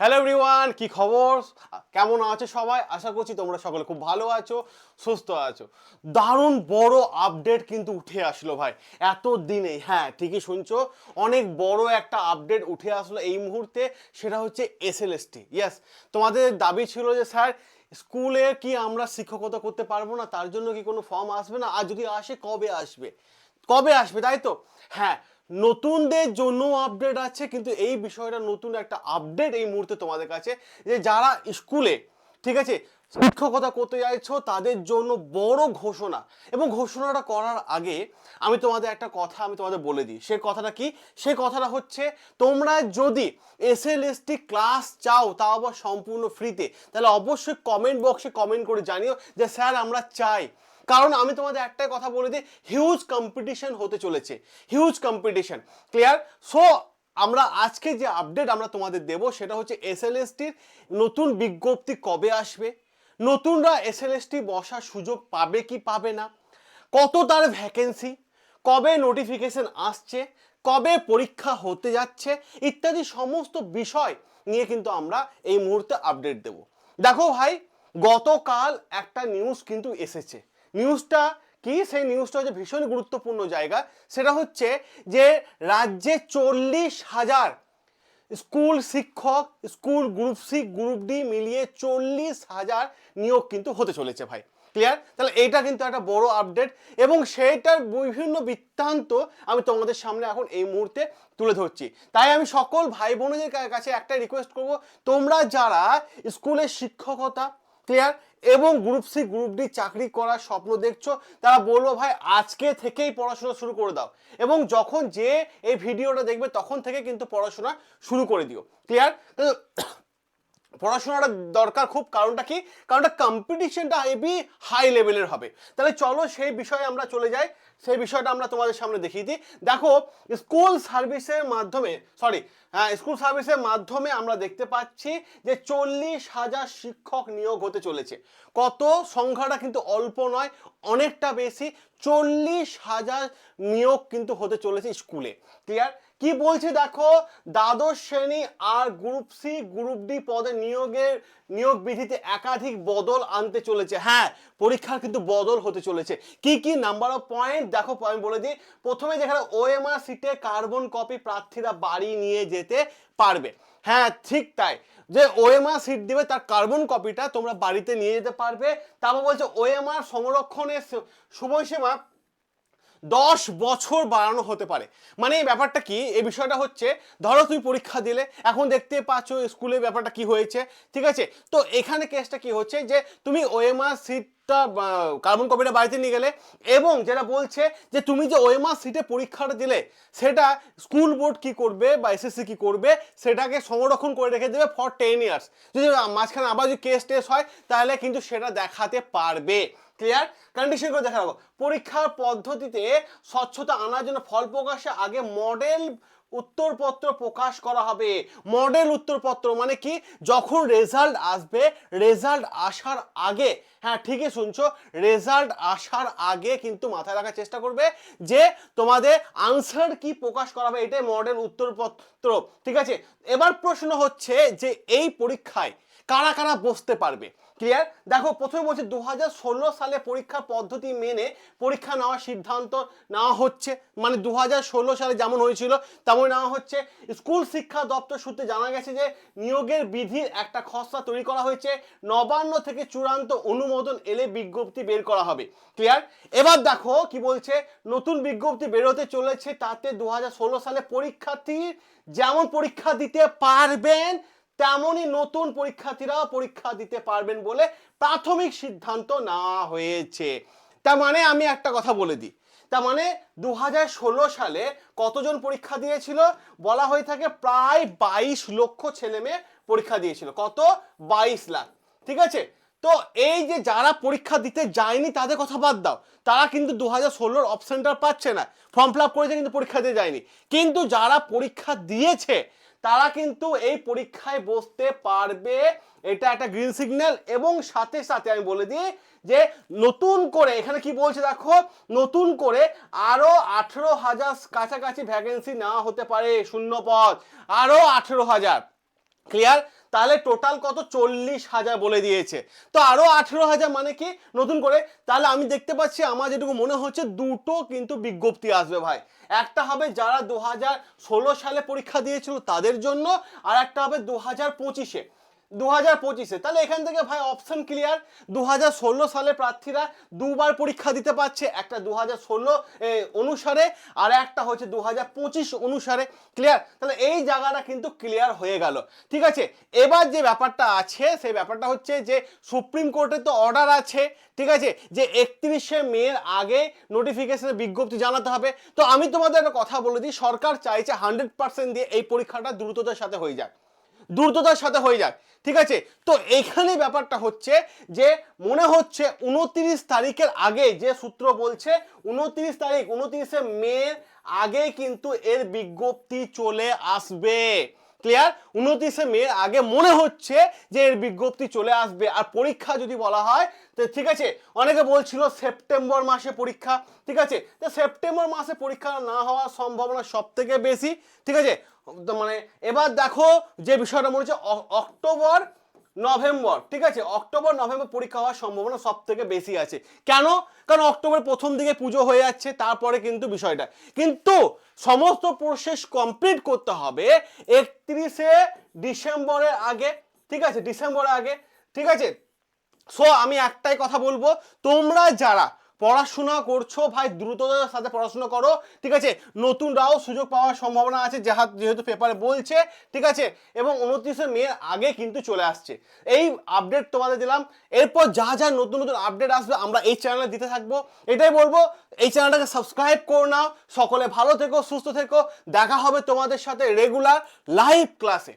Hello everyone কি খবর? কেমন আছো সবাই? আশা করছি তোমরা সকলে খুব ভালো আছো, সুস্থ আছো। দারুণ বড় আপডেট কিন্তু উঠে আসলো ভাই, এত দিনে। হ্যাঁ ঠিকই শুনছো, অনেক বড় একটা আপডেট উঠে আসলো এই মুহূর্তে, সেটা হচ্ছে এসএলএসটি ইয়াস তোমাদের দাবি ছিল যে, স্যার, স্কুলে কি আমরা শিক্ষকতা করতে পারব না? তার জন্য কি কোনো ফর্ম আসবে না? আর যদি আসে, কবে আসবে? কবে আসবে, তাই তো? হ্যাঁ নতুনদের জন্য আপডেট আছে, কিন্তু এই বিষয়টা নতুন একটা আপডেট এই মুহূর্তে তোমাদের কাছে যে যারা স্কুলে ঠিক আছে, শিক্ষকতা করতে চাইছো তাদের জন্য বড় ঘোষণা। এবং ঘোষণাটা করার আগে আমি তোমাদের একটা কথা আমি তোমাদের বলে দিই। সে কথাটা কি? সে কথাটা হচ্ছে, তোমরা যদি এস এল ক্লাস চাও তা আবার সম্পূর্ণ ফ্রিতে তাহলে অবশ্যই কমেন্ট বক্সে কমেন্ট করে জানিও যে, স্যার, আমরা চাই। কারণ আমি তোমাদের একটাই কথা বলে দিই হিউজ কম্পিটিশন হতে চলেছে হিউজ কম্পিটিশন ক্লিয়ার সো আমরা আজকে যে আপডেট আমরা তোমাদের দেব সেটা হচ্ছে এসএলএসটির নতুন বিজ্ঞপ্তি কবে আসবে, নতুনরা এসএলএসটি বসার সুযোগ পাবে কি পাবে না, কত তার ভ্যাকেন্সি কবে নোটিফিকেশন আসছে, কবে পরীক্ষা হতে যাচ্ছে, ইত্যাদি সমস্ত বিষয় নিয়ে কিন্তু আমরা এই মুহূর্তে আপডেট দেব। দেখো ভাই, গতকাল একটা নিউজ কিন্তু এসেছে। নিউজটা কি? সেই নিউজটা হচ্ছে ভীষণ গুরুত্বপূর্ণ জায়গা। সেটা হচ্ছে যে রাজ্যে চল্লিশ হাজার স্কুল শিক্ষক, school group C, group D মিলিয়ে চল্লিশ হাজার নিয়োগ কিন্তু হতে চলেছে ভাই। ক্লিয়ার তাহলে এইটা কিন্তু একটা বড় আপডেট এবং সেইটার বিভিন্ন বৃত্তান্ত আমি তোমাদের সামনে এখন এই মুহূর্তে তুলে ধরছি। তাই আমি সকল ভাই বোনদের কাছে একটা রিকোয়েস্ট করব, তোমরা যারা স্কুলের শিক্ষকতা ক্লিয়ার এবং গ্রুপ সি গ্রুপ ডি চাকরি করার স্বপ্ন দেখছ, তারা বলব ভাই, আজকে থেকেই পড়াশোনা শুরু করে দাও। এবং যখন যে এই ভিডিওটা দেখবে, তখন থেকে কিন্তু পড়াশোনা শুরু করে দিও। ক্লিয়ার পড়াশোনাটা দরকার খুব কারণটা কি? কারণটা কম্পিটিশনটা হেভি হাই লেভেলের হবে। তাহলে চলো সেই বিষয়ে আমরা চলে যাই। সেই বিষয়টা আমরা তোমাদের সামনে দেখিয়ে দিই। দেখো স্কুল সার্ভিসের মাধ্যমে সরি হ্যাঁ স্কুল সার্ভিসের মাধ্যমে আমরা দেখতে পাচ্ছি যে চল্লিশ হাজার শিক্ষক নিয়োগ হতে চলেছে। কত? সংখ্যাটা কিন্তু অল্প নয়, অনেকটা বেশি। চল্লিশ হাজার নিয়োগ কিন্তু হতে চলেছে স্কুলে। ক্লিয়ার কি বলছে দেখো? দ্বাদশ শ্রেণি আর গ্রুপ সি গ্রুপ ডি পদে নিয়োগের নিয়োগ বিধিতে একাধিক বদল আনতে চলেছে। হ্যাঁ পরীক্ষার কিন্তু বদল হতে চলেছে। কি কি নাম্বার অফ পয়েন্ট দেখো, আমি বলে দিই। প্রথমে যেখানে ওএমআর সিটে কার্বন কপি প্রার্থীরা বাড়ি নিয়ে যেতে পারবে। হ্যাঁ ঠিক তাই। যে ওএমআর সিট দিবে, তার কার্বন কপিটা তোমরা বাড়িতে নিয়ে যেতে পারবে। তারপর বলছে ওএমআর সংরক্ষণের সময়সীমা দশ বছর বাড়ানো হতে পারে। মানে এই ব্যাপারটা কি? এই বিষয়টা হচ্ছে, ধরো তুমি পরীক্ষা দিলে, এখন দেখতে পাচ্ছ স্কুলে ব্যাপারটা কি হয়েছে, ঠিক আছে? তো এখানে কেসটা কি হচ্ছে যে, তুমি ওএমআর সিটটা কার্বন কপিটা বাড়িতে নিয়ে গেলে এবং যেটা বলছে যে তুমি যে ওএমআর সিটে পরীক্ষাটা দিলে, সেটা স্কুল বোর্ড কি করবে বা এসএসসি কি করবে, সেটাকে সংরক্ষণ করে রেখে দেবে ফর টেন ইয়ার্স যদি মাঝখানে আবার যদি কেস টেস হয়, তাহলে কিন্তু সেটা দেখাতে পারবে। ক্লিয়ার কন্ডিশন করে দেখা পরীক্ষার পদ্ধতিতে স্বচ্ছতা আনার জন্য ফল প্রকাশে আগে মডেল উত্তরপত্র প্রকাশ করা হবে। মডেল উত্তরপত্র মানে কি? যখন রেজাল্ট আসবে রেজাল্ট আসার আগে হ্যাঁ ঠিকই শুনছো রেজাল্ট আসার আগে কিন্তু মাথায় রাখার চেষ্টা করবে যে তোমাদের আনসার কি প্রকাশ করা হবে, এটাই মডেল উত্তরপত্র। ঠিক আছে? এবার প্রশ্ন হচ্ছে যে এই পরীক্ষায় কারা কারা বসতে পারবে? ক্লিয়ার দেখো, প্রথমে বলছি দু সালে পরীক্ষা পদ্ধতি মেনে পরীক্ষা নেওয়ার সিদ্ধান্ত নেওয়া হচ্ছে। মানে দু হাজার ষোলো সালে যেমন হয়েছিল তেমন নেওয়া হচ্ছে। স্কুল শিক্ষা দপ্তর সূত্রে জানা গেছে যে নিয়োগের বিধির একটা খসড়া তৈরি করা হয়েছে। নবান্ন থেকে চূড়ান্ত অনুমোদন এলে বিজ্ঞপ্তি বের করা হবে। ক্লিয়ার এবার দেখো কি বলছে, নতুন বিজ্ঞপ্তি বেরোতে চলেছে, তাতে দু হাজার ষোলো সালে পরীক্ষার্থী যেমন পরীক্ষা দিতে পারবেন তেমনই নতুন পরীক্ষার্থীরাও পরীক্ষা দিতে পারবেন বলে প্রাথমিক সিদ্ধান্ত নেওয়া হয়েছে। তার মানে আমি একটা কথা বলে দিই। তার মানে দু হাজার ষোলো সালে কতজন পরীক্ষা দিয়েছিল? বলা হয়ে থাকে প্রায় বাইশ লক্ষ ছেলে মেয়ে পরীক্ষা দিয়েছিল। কত? বাইশ লাখ। ঠিক আছে? তো এই যে যারা পরীক্ষা দিতে যায়নি, তাদের কথা বাদ দাও। তারা কিন্তু দু হাজার ষোলোর অপশনটা পাচ্ছে না। ফর্ম ফিল আপ করেছে, কিন্তু পরীক্ষা দিতে যায়নি। কিন্তু যারা পরীক্ষা দিয়েছে তারা কিন্তু এই পরীক্ষায় বসতে পারবে। এটা একটা গ্রিন সিগন্যাল এবং সাথে সাথে আমি বলে দিই যে নতুন করে, এখানে কি বলছে দেখো, নতুন করে আরও আঠেরো হাজার কাছাকাছি ভ্যাকেন্সি নেওয়া হতে পারে শূন্য পদ। আরও আঠেরো হাজার। ক্লিয়ার তাহলে টোটাল কত? চল্লিশ হাজার বলে দিয়েছে। তো আরও আঠেরো হাজার মানে কি? নতুন করে। তাহলে আমি দেখতে পাচ্ছি, আমার যেটুকু মনে হচ্ছে, দুটো কিন্তু বিজ্ঞপ্তি আসবে ভাই। একটা হবে যারা দু হাজার ষোলো সালে পরীক্ষা দিয়েছিল তাদের জন্য, আর একটা হবে দু হাজার পঁচিশে। দু হাজার পঁচিশে। তাহলে এখান থেকে ভাই অপশন ক্লিয়ার দু হাজার ষোলো সালে প্রার্থীরা দুবার পরীক্ষা দিতে পারছে। একটা দু হাজার ষোলো অনুসারে আর একটা হচ্ছে দু হাজার পঁচিশ অনুসারে। ক্লিয়ার তাহলে এই জায়গাটা কিন্তু ক্লিয়ার হয়ে গেল। ঠিক আছে? এবার যে ব্যাপারটা আছে, সেই ব্যাপারটা হচ্ছে যে সুপ্রিম কোর্টের তো অর্ডার আছে। ঠিক আছে? যে একত্রিশে মের আগে নোটিফিকেশনের বিজ্ঞপ্তি জানাতে হবে। তো আমি তোমাদের একটা কথা বলে দিই। সরকার চাইছে হান্ড্রেড পার্সেন্ট দিয়ে এই পরীক্ষাটা দ্রুততার সাথে হয়ে যায় দ্রুততার সাথে হয়ে যায়। ঠিক আছে? তো এখানে ব্যাপারটা হচ্ছে যে, মনে হচ্ছে উনত্রিশ তারিখের আগে যে সূত্র বলছে, উনত্রিশ তারিখ, উনত্রিশে মে আগে কিন্তু এর বিজ্ঞপ্তি চলে আসবে। ক্লিয়ার উনত্রিশে মে, আগে মনে হচ্ছে যে এর বিজ্ঞপ্তি চলে আসবে। আর পরীক্ষা যদি বলা হয়, তো ঠিক আছে, অনেকে বলছিল সেপ্টেম্বর মাসে পরীক্ষা, ঠিক আছে? তো সেপ্টেম্বর মাসে পরীক্ষা না হওয়ার সম্ভাবনা সব থেকে বেশি, ঠিক আছে? মানে এবার দেখো যে বিষয়টা মনে হচ্ছে অক্টোবর নভেম্বর, ঠিক আছে? অক্টোবর, নভেম্বর পরীক্ষা হওয়ার সম্ভাবনা সব থেকে বেশি আছে। কেন? কারণ অক্টোবর প্রথম দিকে পুজো হয়ে যাচ্ছে, তারপরে কিন্তু বিষয়টা। কিন্তু সমস্ত প্রসেস কমপ্লিট করতে হবে একত্রিশে ডিসেম্বরের আগে, ঠিক আছে? ডিসেম্বরের আগে, ঠিক আছে? সো আমি একটাই কথা বলব, তোমরা যারা পড়াশোনা করছ, ভাই, দ্রুততার সাথে পড়াশোনা করো, ঠিক আছে? নতুনরাও সুযোগ পাওয়ার সম্ভাবনা আছে, যাহা যেহেতু পেপারে বলছে, ঠিক আছে? এবং উনত্রিশে মে আগে কিন্তু চলে আসছে। এই আপডেট তোমাদের দিলাম। এরপর যা যা নতুন নতুন আপডেট আসবে, আমরা এই চ্যানেলে দিতে থাকব। এটাই বলব, এই চ্যানেলটাকে সাবস্ক্রাইব করে নাও। সকলে ভালো থেকো, সুস্থ থেকো। দেখা হবে তোমাদের সাথে রেগুলার লাইভ ক্লাসে